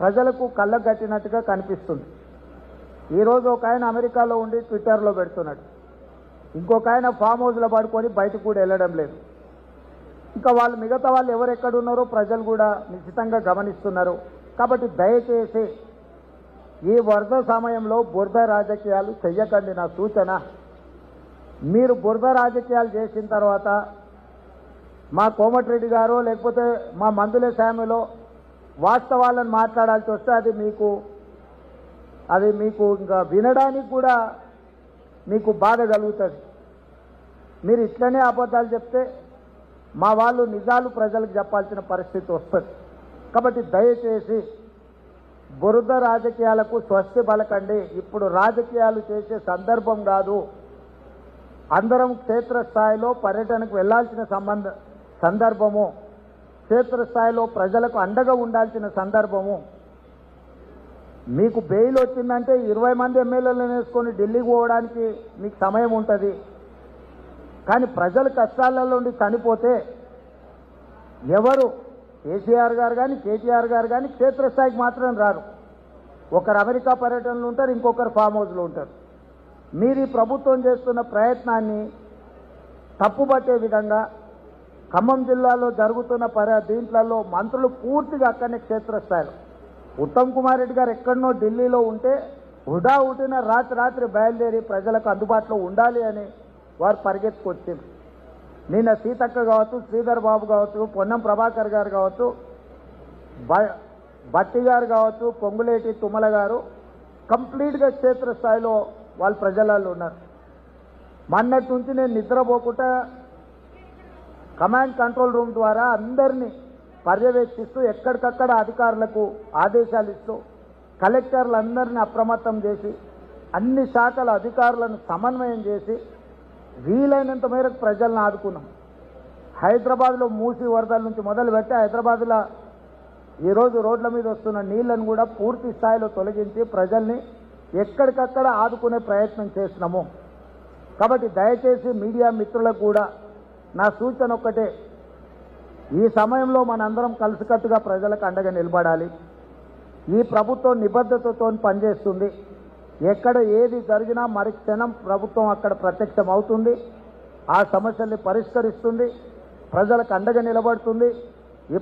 ప్రజలకు కళ్ళగట్టినట్టుగా కనిపిస్తుంది. ఈరోజు ఒక ఆయన అమెరికాలో ఉండి ట్విట్టర్లో పెడుతున్నాడు. ఇంకొక ఆయన ఫామ్ హౌస్లో పడుకొని బయటకు కూడా వెళ్ళడం లేదు. ఇంకా వాళ్ళు మిగతా వాళ్ళు ఎవరు ప్రజలు కూడా నిశ్చితంగా గమనిస్తున్నారు. కాబట్టి దయచేసి ఈ వరద సమయంలో బురద రాజకీయాలు చెయ్యకండి నా సూచన. మీరు బురద రాజకీయాలు చేసిన తర్వాత మా కోమటిరెడ్డి గారు లేకపోతే మా మందుల స్వామిలో వాస్తవాలను మాట్లాడాల్సి వస్తే అది మీకు అది మీకు ఇంకా వినడానికి కూడా మీకు బాధ కలుగుతుంది. మీరు ఇట్లనే అబద్ధాలు చెప్తే మా వాళ్ళు నిజాలు ప్రజలకు చెప్పాల్సిన పరిస్థితి వస్తుంది. కాబట్టి దయచేసి బురద రాజకీయాలకు స్వస్తి పలకండి. ఇప్పుడు రాజకీయాలు చేసే సందర్భం కాదు. అందరం క్షేత్రస్థాయిలో పర్యటనకు వెళ్ళాల్సిన సంబంధ సందర్భము. క్షేత్రస్థాయిలో ప్రజలకు అండగా ఉండాల్సిన సందర్భము. మీకు బెయిల్ వచ్చిందంటే ఇరవై మంది ఎమ్మెల్యేలను వేసుకొని ఢిల్లీకి పోవడానికి మీకు సమయం ఉంటుంది. కానీ ప్రజలు కష్టాలలో ఉండి చనిపోతే ఎవరు? కేసీఆర్ గారు కానీ కేటీఆర్ గారు కానీ క్షేత్రస్థాయికి మాత్రం రారు. ఒకరు అమెరికా పర్యటనలు ఉంటారు ఇంకొకరు ఫామ్ హౌస్లో ఉంటారు. మీరు ఈ ప్రభుత్వం చేస్తున్న ప్రయత్నాన్ని తప్పుపట్టే విధంగా ఖమ్మం జిల్లాలో జరుగుతున్న పర్యా దీంట్లలో మంత్రులు పూర్తిగా అక్కడనే క్షేత్రస్థాయిలో. ఉత్తమ్ కుమార్ రెడ్డి గారు ఎక్కడనో ఢిల్లీలో ఉంటే హుడా హుటిన రాత్రి రాత్రి బయలుదేరి ప్రజలకు అందుబాటులో ఉండాలి అని వారు పరిగెత్తుకొచ్చింది నిన్న సీతక్క కావచ్చు శ్రీధర్ బాబు కావచ్చు పొన్నం ప్రభాకర్ గారు కావచ్చు బ- బట్టి గారు కావచ్చు పొంగులేటి తుమ్మల గారు కంప్లీట్గా క్షేత్రస్థాయిలో వాళ్ళు ప్రజలలో ఉన్నారు. మొన్నటి నుంచి నేను నిద్రపోకుండా కమాండ్ కంట్రోల్ రూమ్ ద్వారా అందరినీ పర్యవేక్షిస్తూ ఎక్కడికక్కడ అధికారులకు ఆదేశాలు ఇస్తూ కలెక్టర్లందరినీ అప్రమత్తం చేసి అన్ని శాఖల అధికారులను సమన్వయం చేసి వీలైనంత మేరకు ప్రజలను ఆదుకున్నాం. హైదరాబాద్లో మూసి వరదల నుంచి మొదలుపెట్టి హైదరాబాద్లో ఈరోజు రోడ్ల మీద వస్తున్న నీళ్ళను కూడా పూర్తి స్థాయిలో తొలగించి ప్రజల్ని ఎక్కడికక్కడ ఆదుకునే ప్రయత్నం చేస్తున్నాము. కాబట్టి దయచేసి మీడియా మిత్రులకు కూడా నా సూచన ఒక్కటే. ఈ సమయంలో మనందరం కలిసికట్టుగా ప్రజలకు అండగా నిలబడాలి. ఈ ప్రభుత్వం నిబద్ధతతో పనిచేస్తుంది. ఎక్కడ ఏది జరిగినా మరి క్షణం ప్రభుత్వం అక్కడ ప్రత్యక్షం అవుతుంది ఆ సమస్యల్ని పరిష్కరిస్తుంది. ప్రజలకు అండగా నిలబడుతుంది.